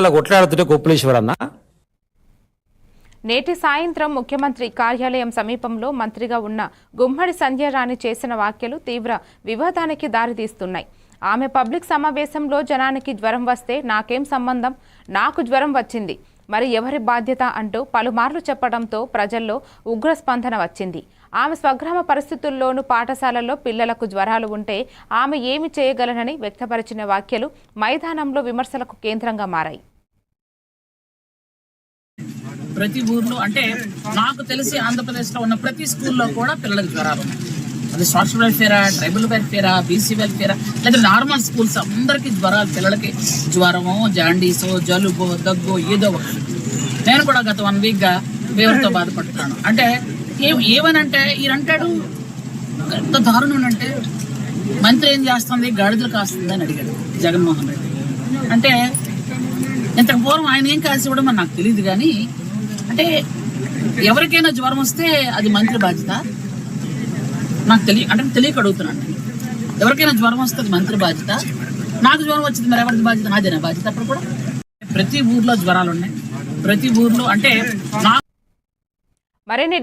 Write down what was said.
జిల్లాలో కొట్లాడుతుంటే కొప్పులేశ్వర్ అన్న? నేటి సాయంత్రం ముఖ్యమంత్రి కార్యాలయం సమీపంలో మంత్రిగా ఉన్న గుమ్మడి సంధ్యారాణి చేసిన వ్యాఖ్యలు తీవ్ర వివాదానికి దారితీస్తున్నాయి. ఆమె పబ్లిక్ సమావేశంలో జనానికి జ్వరం వస్తే నాకేం సంబంధం? నాకు జ్వరం వచ్చింది. మరి ఎవరి బాధ్యత అంటూ పలుమార్లు చెప్పడంతో ప్రజల్లో ఉగ్ర స్పందన వచ్చింది. ఆమె స్వగ్రామ పరిస్థితుల్లోనూ పాఠశాలల్లో పిల్లలకు జ్వరాలు ఉంటే ఆమె ఏమి చేయగలనని వ్యక్తపరిచిన వ్యాఖ్యలు మైదానంలో విమర్శలకు కేంద్రంగా మారాయి. ప్రతి ఊర్లో అంటే నాకు తెలిసి ఆంధ్రప్రదేశ్లో ఉన్న ప్రతి స్కూల్లో కూడా పిల్లలకు జ్వరాలు ఉన్నాయి. అది సోషల్ వెల్ఫేరా ట్రైబల్ వెల్ఫేరా బీసీ వెల్ఫేరా లేదా నార్మల్ స్కూల్స్ అందరికీ జ్వరాలు పిల్లలకి జ్వరమో జాండీసో జలుబో దగ్గు ఏదో ఒకటి నేను కూడా గత వన్ వీక్గా ఫీవర్తో బాధపడుతున్నాను. అంటే ఏ ఏమనంటే ఈయనంటాడు ఎంత దారుణం అంటే మంత్రి ఏం చేస్తుంది? గాడిదలు కాస్తుంది అని అడిగాడు జగన్మోహన్ రెడ్డి. అంటే ఇంతకు పూర్వం ఆయన ఏం కాల్సి ఇవ్వడం నాకు తెలియదు కానీ అంటే ఎవరికైనా జ్వరం వస్తే అది మంత్రి బాధ్యత. నాకు తెలియ అంటే తెలియక అడుగుతున్నాను. ఎవరికైనా జ్వరం వస్తే అది మంత్రి బాధ్యత. నాకు జ్వరం వచ్చింది మరి ఎవరిది బాధ్యత? నాదేనా బాధ్యత అప్పుడు కూడా? ప్రతి ఊర్లో జ్వరాలు ఉన్నాయి. ప్రతి ఊర్లో అంటే నా మరిన్ని